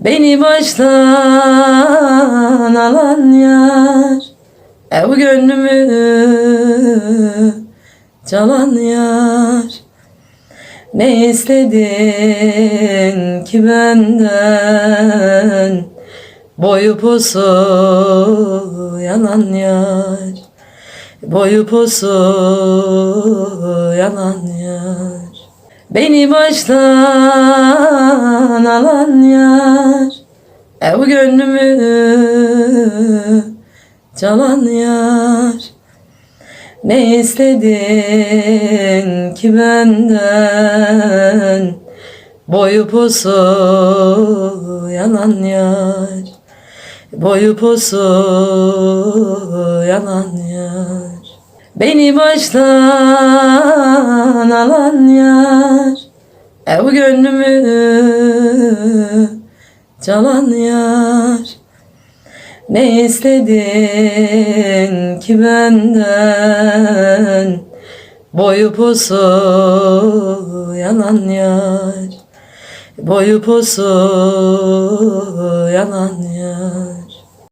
Beni baştan alan yar Ev gönlümü çalan yar. Ne istedin ki benden? Boyu posu yalan yar Boyu posu yalan yar Beni baştan alan yar Ev gönlümü çalan yar. Ne istedin ki benden? Boyu posu yalan yar Boyu posu yalan yar. Beni baştan alan yar Ev gönlümü çalan yar. Ne istedin ki benden? Boyu posu yalan yar. Boyu posu yalan yar